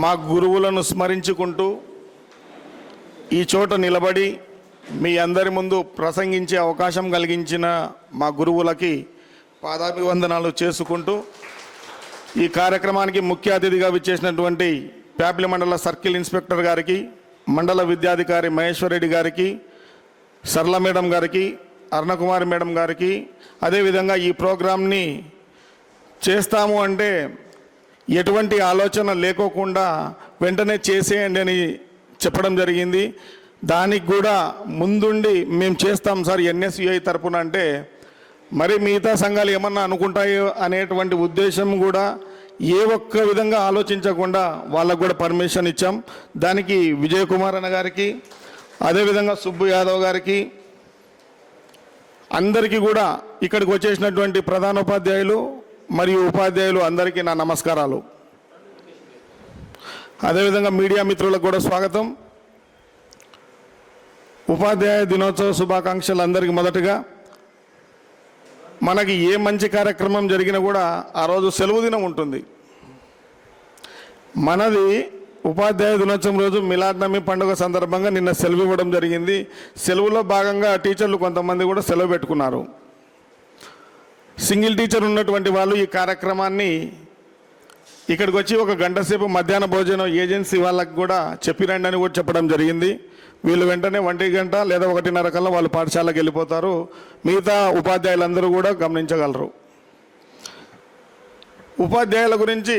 మా గురువులను స్మరించుకుంటూ ఈ చోట నిలబడి మీ అందరి ముందు ప్రసంగించే అవకాశం కలిగించిన మా గురువులకి పాదాభివందనాలు చేసుకుంటూ ఈ కార్యక్రమానికి ముఖ్య అతిథిగా విచ్చేసినటువంటి ప్యాపిలి మండల సర్కిల్ ఇన్స్పెక్టర్ గారికి మండల విద్యాధికారి మహేశ్వరరెడ్డి గారికి సరళ మేడం గారికి అరుణకుమారి మేడం గారికి అదేవిధంగా ఈ ప్రోగ్రాంని చేస్తాము అంటే ఎటువంటి ఆలోచన లేకోకుండా వెంటనే చేసేయండి అని చెప్పడం జరిగింది. దానికి కూడా ముందుండి మేము చేస్తాం సార్ ఎన్ఎస్యుఐ తరపున అంటే మరి మిగతా సంఘాలు ఏమన్నా అనుకుంటాయో అనేటువంటి ఉద్దేశం కూడా ఏ ఒక్క విధంగా ఆలోచించకుండా వాళ్ళకు కూడా పర్మిషన్ ఇచ్చాం. దానికి విజయ్ కుమార్ అన్న గారికి అదేవిధంగా సుబ్బు యాదవ్ గారికి అందరికీ కూడా ఇక్కడికి వచ్చేసినటువంటి ప్రధానోపాధ్యాయులు మరియు ఉపాధ్యాయులు అందరికీ నా నమస్కారాలు. అదేవిధంగా మీడియా మిత్రులకు కూడా స్వాగతం. ఉపాధ్యాయ దినోత్సవ శుభాకాంక్షలు అందరికీ మొదటగా. మనకి ఏ మంచి కార్యక్రమం జరిగినా కూడా ఆ రోజు సెలవు దినం ఉంటుంది. మనది ఉపాధ్యాయ దినోత్సవం రోజు మిలాద్ నమి పండుగ సందర్భంగా నిన్న సెలవు ఇవ్వడం జరిగింది. సెలవులో భాగంగా టీచర్లు కొంతమంది కూడా సెలవు పెట్టుకున్నారు. సింగిల్ టీచర్ ఉన్నటువంటి వాళ్ళు ఈ కార్యక్రమాన్ని ఇక్కడికి వచ్చి ఒక గంట సేపు మధ్యాహ్న భోజనం ఏజెన్సీ వాళ్ళకి కూడా చెప్పిరండి అని కూడా చెప్పడం జరిగింది. వీళ్ళు వెంటనే ఒంటి గంట లేదా ఒకటిన్నర కల్లా వాళ్ళు పాఠశాలకు వెళ్ళిపోతారు. మిగతా ఉపాధ్యాయులందరూ కూడా గమనించగలరు. ఉపాధ్యాయుల గురించి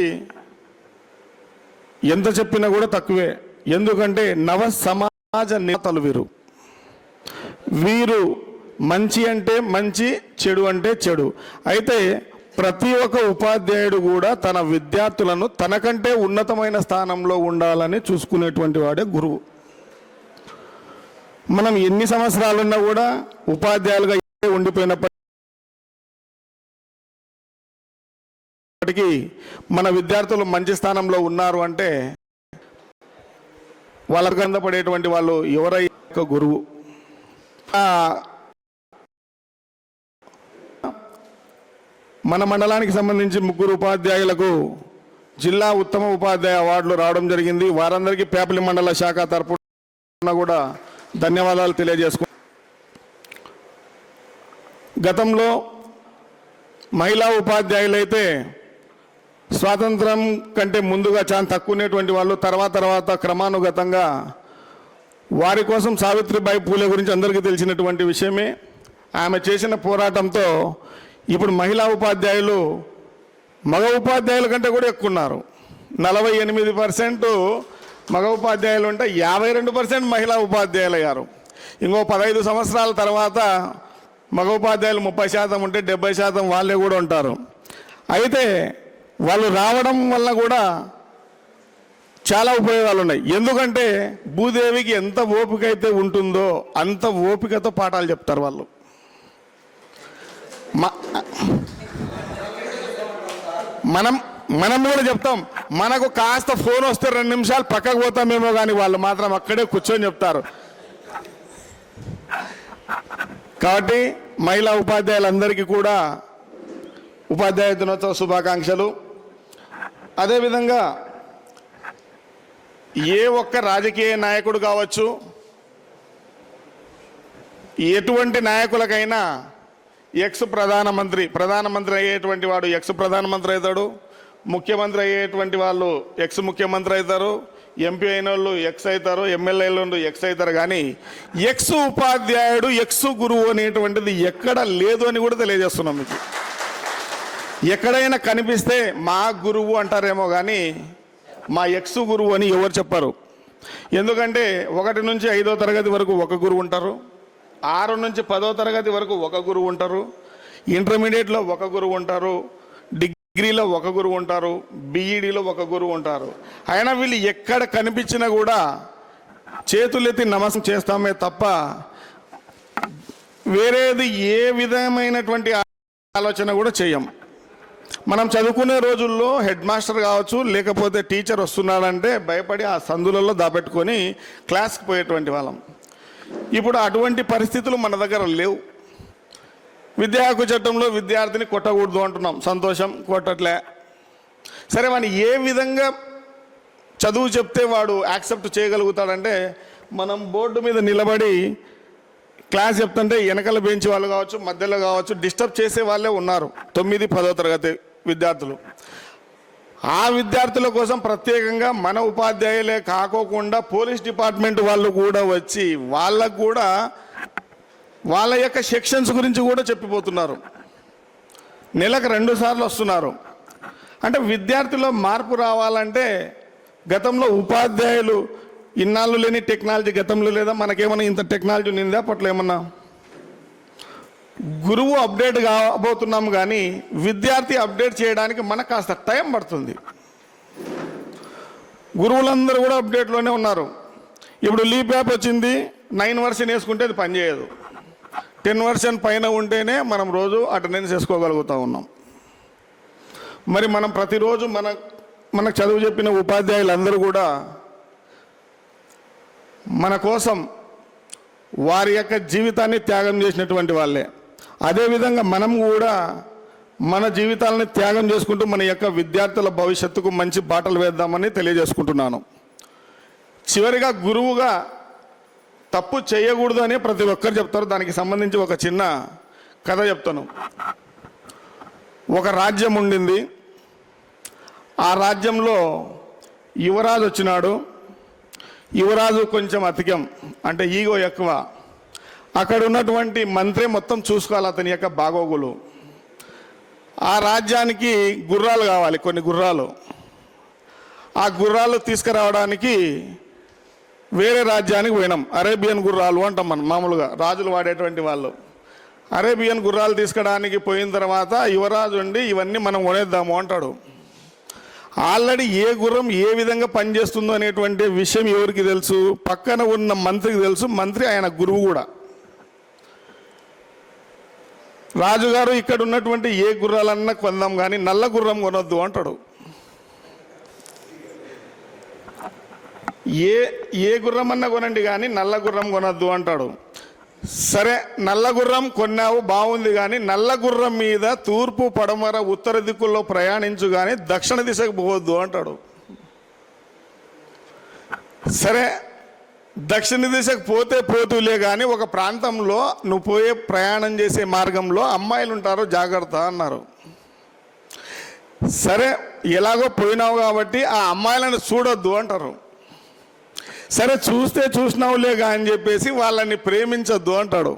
ఎంత చెప్పినా కూడా తక్కువే. ఎందుకంటే నవ సమాజ నేతలు వీరు. వీరు మంచి అంటే మంచి చెడు అంటే చెడు. అయితే ప్రతి ఒక్క ఉపాధ్యాయుడు కూడా తన విద్యార్థులను తనకంటే ఉన్నతమైన స్థానంలో ఉండాలని చూసుకునేటువంటి వాడే గురువు. మనం ఎన్ని సంవత్సరాలున్నా కూడా ఉపాధ్యాయులుగా ఉండిపోయినప్పటికీ మన విద్యార్థులు మంచి స్థానంలో ఉన్నారు అంటే వాళ్ళకు అందపడేటువంటి వాళ్ళు ఎవరై గురువు. మన మండలానికి సంబంధించి ముగ్గురు ఉపాధ్యాయులకు జిల్లా ఉత్తమ ఉపాధ్యాయ అవార్డులు రావడం జరిగింది. వారందరికీ పేపలి మండల శాఖ తరపున కూడా ధన్యవాదాలు తెలియజేసుకు గతంలో మహిళా ఉపాధ్యాయులైతే స్వాతంత్రం కంటే ముందుగా చాలా తక్కువనేటువంటి వాళ్ళు తర్వాత తర్వాత క్రమానుగతంగా వారి కోసం సావిత్రిబాయి పూలే గురించి అందరికీ తెలిసినటువంటి విషయమే. ఆమె చేసిన పోరాటంతో ఇప్పుడు మహిళా ఉపాధ్యాయులు మగ ఉపాధ్యాయుల కంటే కూడా ఎక్కువ ఉన్నారు నలభై ఎనిమిది పర్సెంట్ మగ ఉపాధ్యాయులు ఉంటే యాభై రెండు పర్సెంట్ మహిళా ఉపాధ్యాయులు అయ్యారు ఇంకో పదహైదు సంవత్సరాల తర్వాత మగ ఉపాధ్యాయులు ముప్పై శాతం ఉంటే డెబ్బై శాతం వాళ్ళే కూడా ఉంటారు. అయితే వాళ్ళు రావడం వల్ల కూడా చాలా ఉపయోగాలు ఉన్నాయి ఎందుకంటే భూదేవికి ఎంత ఓపిక అయితే ఉంటుందో అంత ఓపికతో పాఠాలు చెప్తారు వాళ్ళు. మనం మనం కూడా చెప్తాం. మనకు కాస్త ఫోన్ వస్తే రెండు నిమిషాలు పక్కకు పోతామేమో కానీ వాళ్ళు మాత్రం అక్కడే కూర్చొని చెప్తారు. కాబట్టి మహిళా ఉపాధ్యాయులందరికీ కూడా ఉపాధ్యాయ దినోత్సవ శుభాకాంక్షలు. అదేవిధంగా ఏ ఒక్క రాజకీయ నాయకుడు కావచ్చు ఎటువంటి నాయకులకైనా ఎక్స్ ప్రధానమంత్రి ప్రధానమంత్రి అయ్యేటువంటి వాడు ఎక్స్ ప్రధానమంత్రి అవుతాడు. ముఖ్యమంత్రి అయ్యేటువంటి వాళ్ళు ఎక్స్ ముఖ్యమంత్రి అవుతారు. ఎంపీ అయిన వాళ్ళు ఎక్స్ అవుతారు ఎమ్మెల్యేలు ఎక్స్ అవుతారు. కానీ ఎక్స్ ఉపాధ్యాయుడు ఎక్స్ గురువు అనేటువంటిది ఎక్కడ లేదు అని కూడా తెలియజేస్తున్నాం మీకు. ఎక్కడైనా కనిపిస్తే మా గురువు అంటారేమో కానీ మా ఎక్స్ గురువు అని ఎవరు చెప్పారు. ఎందుకంటే ఒకటి నుంచి ఐదో తరగతి వరకు ఒక గురువు ఉంటారు. ఆరు నుంచి పదో తరగతి వరకు ఒక గురువు ఉంటారు. ఇంటర్మీడియట్లో ఒక గురువు ఉంటారు. డిగ్రీలో ఒక గురువు ఉంటారు. బీఈడీలో ఒక గురువు ఉంటారు. అయినా వీళ్ళు ఎక్కడ కనిపించినా కూడా చేతులెత్తి నమస్కారం చేస్తామే తప్ప వేరేది ఏ విధమైనటువంటి ఆలోచన కూడా చేయం. మనం చదువుకునే రోజుల్లో హెడ్ మాస్టర్ కావచ్చు లేకపోతే టీచర్ వస్తున్నాడంటే భయపడి ఆ సందులలో దాపెట్టుకొని క్లాస్కి పోయేటువంటి వాళ్ళం. ఇప్పుడు అటువంటి పరిస్థితులు మన దగ్గర లేవు. విద్యా హక్కు చట్టంలో విద్యార్థిని కొట్టకూడదు అంటున్నాం. సంతోషం కొట్టట్లే. సరే మనం ఏ విధంగా చదువు చెప్తే వాడు యాక్సెప్ట్ చేయగలుగుతాడంటే మనం బోర్డు మీద నిలబడి క్లాస్ చెప్తుంటే వెనకల బెంచ్ వాళ్ళు కావచ్చు మధ్యలో కావచ్చు డిస్టర్బ్ చేసే వాళ్ళే ఉన్నారు. తొమ్మిది పదో తరగతి విద్యార్థులు. ఆ విద్యార్థుల కోసం ప్రత్యేకంగా మన ఉపాధ్యాయులే కాకోకుండా పోలీస్ డిపార్ట్మెంట్ వాళ్ళు కూడా వచ్చి వాళ్ళకు కూడా వాళ్ళ యొక్క సెక్షన్స్ గురించి కూడా చెప్పిపోతున్నారు. నెలకు రెండు సార్లు వస్తున్నారు. అంటే విద్యార్థుల్లో మార్పు రావాలంటే గతంలో ఉపాధ్యాయులు ఇన్నాళ్ళు లేని టెక్నాలజీ గతంలో లేదా మనకేమైనా ఇంత టెక్నాలజీ ఉండిందా అప్పట్లో ఏమన్నా? గురువు అప్డేట్ కాబోతున్నాము కానీ విద్యార్థి అప్డేట్ చేయడానికి మనకు కాస్త టైం పడుతుంది. గురువులందరూ కూడా అప్డేట్లోనే ఉన్నారు. ఇప్పుడు లీప్ యాప్ వచ్చింది నైన్ వర్షన్ వేసుకుంటే అది పనిచేయదు టెన్ వర్షన్ పైన ఉంటేనే మనం రోజు అటెండెన్స్ వేసుకోగలుగుతూ ఉన్నాం. మరి మనం ప్రతిరోజు మన మనకు చదువు చెప్పిన ఉపాధ్యాయులందరూ కూడా మన కోసం వారి యొక్క జీవితాన్ని త్యాగం చేసినటువంటి వాళ్ళే. అదేవిధంగా మనం కూడా మన జీవితాలని త్యాగం చేసుకుంటూ మన యొక్క విద్యార్థుల భవిష్యత్తుకు మంచి బాటలు వేద్దామని తెలియజేసుకుంటున్నాను. చివరిగా గురువుగా తప్పు చేయకూడదు అని ప్రతి ఒక్కరు చెప్తారు. దానికి సంబంధించి ఒక చిన్న కథ చెప్తాను. ఒక రాజ్యం ఉండింది. ఆ రాజ్యంలో యువరాజు వచ్చినాడు. యువరాజు కొంచెం అధికం అంటే ఈగో ఎక్కువ. అక్కడ ఉన్నటువంటి మంత్రి మొత్తం చూసుకోవాలి అతని యొక్క బాగోగులు. ఆ రాజ్యానికి గుర్రాలు కావాలి కొన్ని గుర్రాలు. ఆ గుర్రాలు తీసుకురావడానికి వేరే రాజ్యానికి పోయినాం. అరేబియన్ గుర్రాలు అంటాం మనం మామూలుగా రాజులు వాడేటువంటి వాళ్ళు. అరేబియన్ గుర్రాలు తీసుకోవడానికి పోయిన తర్వాత యువరాజు ఉండి ఇవన్నీ మనం కొనేద్దాము అంటాడు. ఆల్రెడీ ఏ గుర్రం ఏ విధంగా పనిచేస్తుందో అనేటువంటి విషయం ఎవరికి తెలుసు? పక్కన ఉన్న మంత్రికి తెలుసు. మంత్రి ఆయన గురువు కూడా. రాజుగారు ఇక్కడ ఉన్నటువంటి ఏ గుర్రాలన్నా కొందాం కానీ నల్ల గుర్రం కొనొద్దు అంటాడు. ఏ ఏ గుర్రం అన్నా కొనండి కానీ నల్ల గుర్రం కొనొద్దు అంటాడు. సరే నల్ల గుర్రం కొన్నావు బాగుంది కానీ నల్ల గుర్రం మీద తూర్పు పడమర ఉత్తర దిక్కుల్లో ప్రయాణించు కానీ దక్షిణ దిశకు పోవద్దు అంటాడు. సరే దక్షిణ దిశకు పోతే పోతులే కానీ ఒక ప్రాంతంలో నువ్వు పోయే ప్రయాణం చేసే మార్గంలో అమ్మాయిలు ఉంటారు జాగ్రత్త అన్నారు. సరే ఎలాగో పోయినావు కాబట్టి ఆ అమ్మాయిలను చూడొద్దు అంటారు. సరే చూస్తే చూసినావులేగా అని చెప్పేసి వాళ్ళని ప్రేమించొద్దు అంటాడు.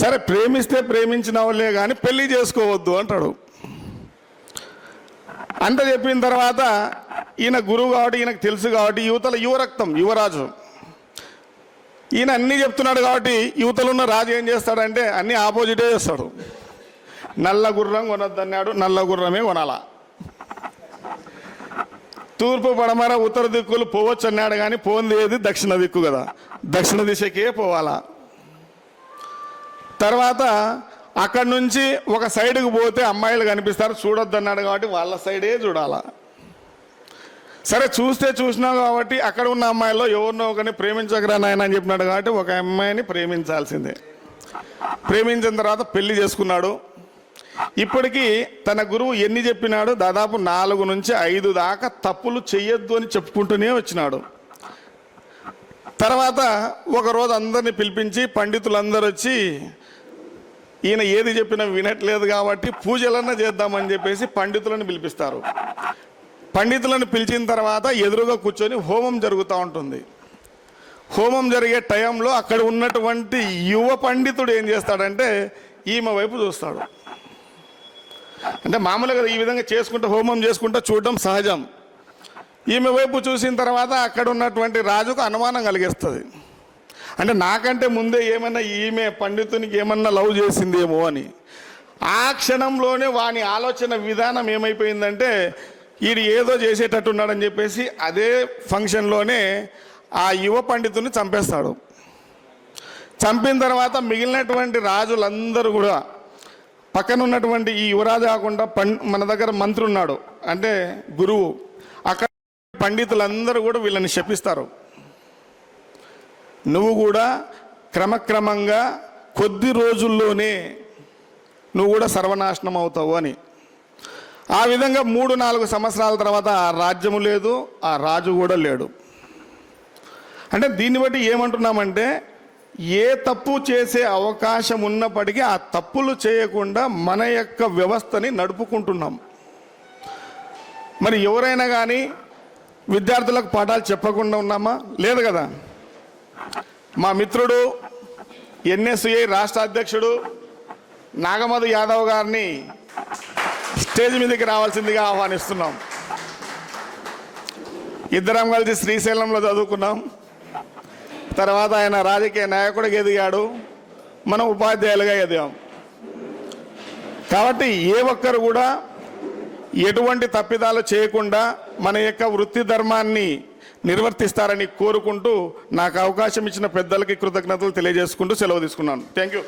సరే ప్రేమిస్తే ప్రేమించినావులే కానీ పెళ్ళి చేసుకోవద్దు అంటాడు. అంత చెప్పిన తర్వాత ఈయన గురువు కాబట్టి ఈయనకు తెలుసు కాబట్టి యువతల యువరక్తం యువరాజు ఈయన అన్నీ చెప్తున్నాడు కాబట్టి యువతలు ఉన్న రాజు ఏం చేస్తాడంటే అన్నీ ఆపోజిటే చేస్తాడు. నల్ల గుర్రం కొనొద్దన్నాడు నల్ల గుర్రమే కొనాలా. తూర్పు పడమర ఉత్తర దిక్కులు పోవచ్చు అన్నాడు కానీ పోంది ఏది? దక్షిణ దిక్కు కదా. దక్షిణ దిశకే పోవాలా. తర్వాత అక్కడి నుంచి ఒక సైడ్కి పోతే అమ్మాయిలు కనిపిస్తారు చూడొద్దన్నాడు కాబట్టి వాళ్ళ సైడే చూడాలా. సరే చూస్తే చూసినాం కాబట్టి అక్కడ ఉన్న అమ్మాయిలో ఎవరినో ఒకరిని ప్రేమించకరా నాయన అని చెప్పినాడు కాబట్టి ఒక అమ్మాయిని ప్రేమించాల్సిందే. ప్రేమించిన తర్వాత పెళ్ళి చేసుకున్నాడు. ఇప్పటికీ తన గురువు ఎన్ని చెప్పినాడు? దాదాపు నాలుగు నుంచి ఐదు దాకా తప్పులు చెయ్యొద్దు అని చెప్పుకుంటూనే వచ్చినాడు. తర్వాత ఒకరోజు అందరిని పిలిపించి పండితులందరూ వచ్చి ఈయన ఏది చెప్పినా వినట్లేదు కాబట్టి పూజలన్నా చేద్దామని చెప్పేసి పండితులను పిలిపిస్తారు. పండితులను పిలిచిన తర్వాత ఎదురుగా కూర్చొని హోమం జరుగుతూ ఉంటుంది. హోమం జరిగే టైంలో అక్కడ ఉన్నటువంటి యువ పండితుడు ఏం చేస్తాడంటే ఈమె వైపు చూస్తాడు. అంటే మామూలుగా ఈ విధంగా చేసుకుంటూ హోమం చేసుకుంటూ చూడడం సహజం. ఈమె వైపు చూసిన తర్వాత అక్కడ ఉన్నటువంటి రాజుకు అనుమానం కలిగిస్తుంది. అంటే నాకంటే ముందే ఏమైనా ఈమె పండితునికి ఏమన్నా లవ్ చేసిందేమో అని. ఆ క్షణంలోనే వాని ఆలోచన విధానం ఏమైపోయిందంటే ఈయన ఏదో చేసేటట్టున్నాడని చెప్పేసి అదే ఫంక్షన్లోనే ఆ యువ పండితుని చంపేస్తాడు. చంపిన తర్వాత మిగిలినటువంటి రాజులందరూ కూడా పక్కన ఉన్నటువంటి ఈ యువరాజు కాకుండా పం మన దగ్గర మంత్రి ఉన్నాడు అంటే గురువు. అక్కడ పండితులందరూ కూడా వీళ్ళని శపిస్తారు. నువ్వు కూడా క్రమక్రమంగా కొద్ది రోజుల్లోనే నువ్వు కూడా సర్వనాశనం అవుతావు అని. ఆ విధంగా మూడు నాలుగు సంవత్సరాల తర్వాత ఆ రాజ్యము లేదు ఆ రాజు కూడా లేడు. అంటే దీన్ని బట్టి ఏమంటున్నామంటే ఏ తప్పు చేసే అవకాశం ఉన్నప్పటికీ ఆ తప్పులు చేయకుండా మన యొక్క వ్యవస్థని నడుపుకుంటున్నాం. మరి ఎవరైనా కానీ విద్యార్థులకు పాఠాలు చెప్పకుండా ఉన్నామా? లేదు కదా. మా మిత్రుడు ఎన్ఎస్యుఐ రాష్ట్ర అధ్యక్షుడు నాగమధు యాదవ్ గారిని స్టేజ్ మీదకి రావాల్సిందిగా ఆహ్వానిస్తున్నాం. ఇద్దరం కలిసి శ్రీశైలంలో చదువుకున్నాం. తర్వాత ఆయన రాజకీయ నాయకుడిగా ఎదిగాడు. మనం ఉపాధ్యాయులుగా ఎదిగాం. కాబట్టి ఏ ఒక్కరు కూడా ఎటువంటి తప్పిదాలు చేయకుండా మన యొక్క వృత్తి ధర్మాన్ని నిర్వర్తిస్తారని కోరుకుంటూ నాకు అవకాశం ఇచ్చిన పెద్దలకి కృతజ్ఞతలు తెలియజేసుకుంటూ సెలవు తీసుకున్నాను. Thank you